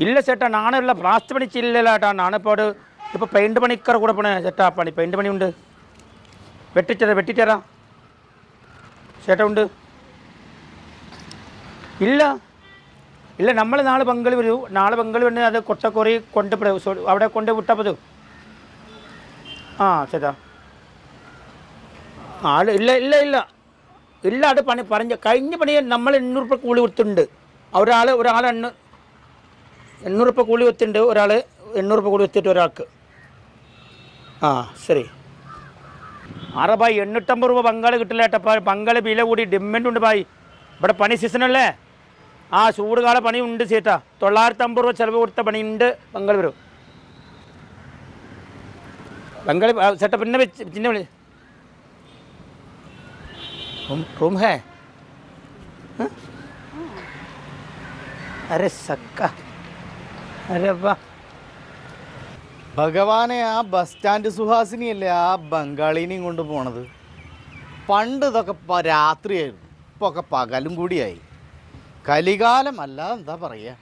ഇല്ല ചേട്ടാ നാണുള്ള പ്ലാസ്റ്റ് പണി ചേട്ടാ. നാണിപ്പോൾ ഒരു ഇപ്പോൾ പണിക്കർ കൂടെ പോണേ ചേട്ടാ പണി പെയിന്റ് പണിയുണ്ട്. വെട്ടിച്ചേരാ വെട്ടിച്ചേരാ. ചേട്ടാ ഉണ്ട്. ഇല്ല. ഇല്ല നമ്മൾ നാളെ പങ്കളി വരൂ. നാളെ പങ്കളി വന്ന് അത് കൊണ്ടുപോയി. സോ- അവിടെ കൊണ്ട് വിട്ടപ്പോൾ ആ ചേട്ടാ. ആൾ ഇല്ല ഇല്ല ഇല്ല ഇല്ല. അത് പണി പറഞ്ഞ കഴിഞ്ഞ പണി നമ്മൾ എണ്ണൂറ് രൂപ കൂലി കൊടുത്തിട്ടുണ്ട്. ഒരാൾ ഒരാൾ എണ്ണൂറ് രൂപ കൂലി കൊടുത്തിട്ടുണ്ട് ഒരാൾ എണ്ണൂറ് രൂപ കൂലി കൊടുത്തിട്ട് ഒരാൾക്ക് ആ ശരി ആറാ ബായ് എണ്ണൂറ്റമ്പത് രൂപ പങ്കാളി കിട്ടില്ല ഏട്ടാ പങ്കാളി വില കൂടി ഡിമാൻഡ് ഉണ്ട് ബായ് ഇവിടെ പണി സീസണല്ലേ ആ ചൂട് കാല പണി ഉണ്ട് ചേട്ടാ തൊള്ളായിരത്തി അമ്പത് രൂപ ചിലവ് കൊടുത്ത പണിയുണ്ട് പങ്കാളി വരും പങ്കാളി ആ, ചേട്ടാ പിന്നെ വെച്ച് പിന്നെ വിളി रूम रूम है हाँ? अरे सक्का ഭഗവാനെ ആ ബസ് സ്റ്റാൻഡ് സുഹാസിനിയല്ലേ ആ ബംഗാളിനെയും കൊണ്ട് പോണത്? പണ്ട് ഇതൊക്കെ രാത്രിയായിരുന്നു. ഇപ്പൊ ഒക്കെ പകലും കൂടിയായി. കലികാലം അല്ലാതെ എന്താ പറയാ?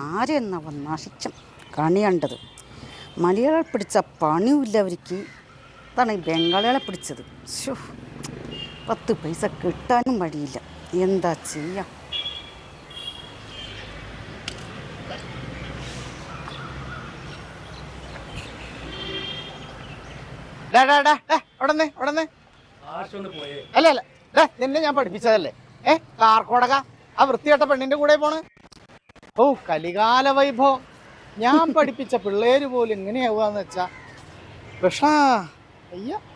ആരെന്നാ വന്നാശിച്ചം കണിയണ്ടത് മലയാളം പിടിച്ച പണിയില്ല അവർക്ക്. അതാണ് ഈ ബംഗാളികളെ പിടിച്ചത്. ശ്ശോ, പത്ത് പൈസ കിട്ടാനും വഴിയില്ല. എന്താ ചെയ്യാം? അല്ല അല്ല നിന്നെ ഞാൻ പഠിപ്പിച്ചതല്ലേ? ഏ കാർക്കോടക ആ വൃത്തികെട്ട പെണ്ണിന്റെ കൂടെ പോണ്. ഓ കലികാല വൈഭവം. ഞാൻ പഠിപ്പിച്ച പിള്ളേര് പോലും എങ്ങനെയാവുകയെന്ന് വെച്ചാ വിഷാ. Yeah.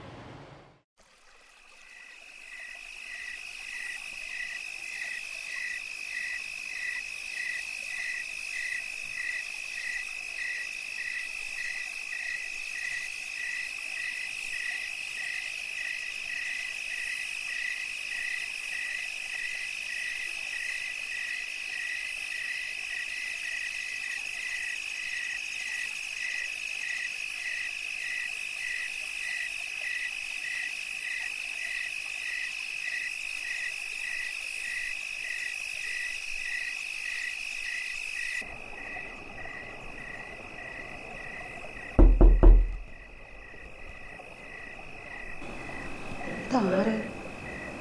ഇതാര്?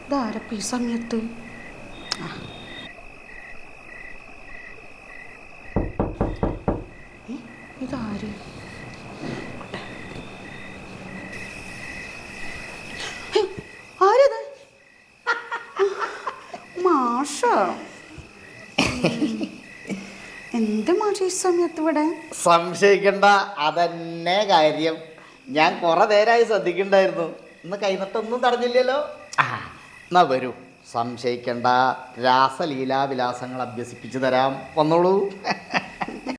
ഇതാരപ്പ ഈ സമയത്ത്? ഇതാര്? ആരത്? മാഷ. എന്ത് മാഷ ഈ സമയത്ത് ഇവിടെ? സംശയിക്കണ്ട അതന്നെ കാര്യം. ഞാൻ കുറെ നേരമായി ശ്രദ്ധിക്കണ്ടായിരുന്നു. ഇന്ന് കൈനട്ടൊന്നും തടഞ്ഞില്ലല്ലോ. ആ, എന്നാ വരൂ. സംശയിക്കണ്ട. രാസലീലാവിലാസങ്ങൾ അഭ്യസിപ്പിച്ചു തരാം. വന്നോളൂ.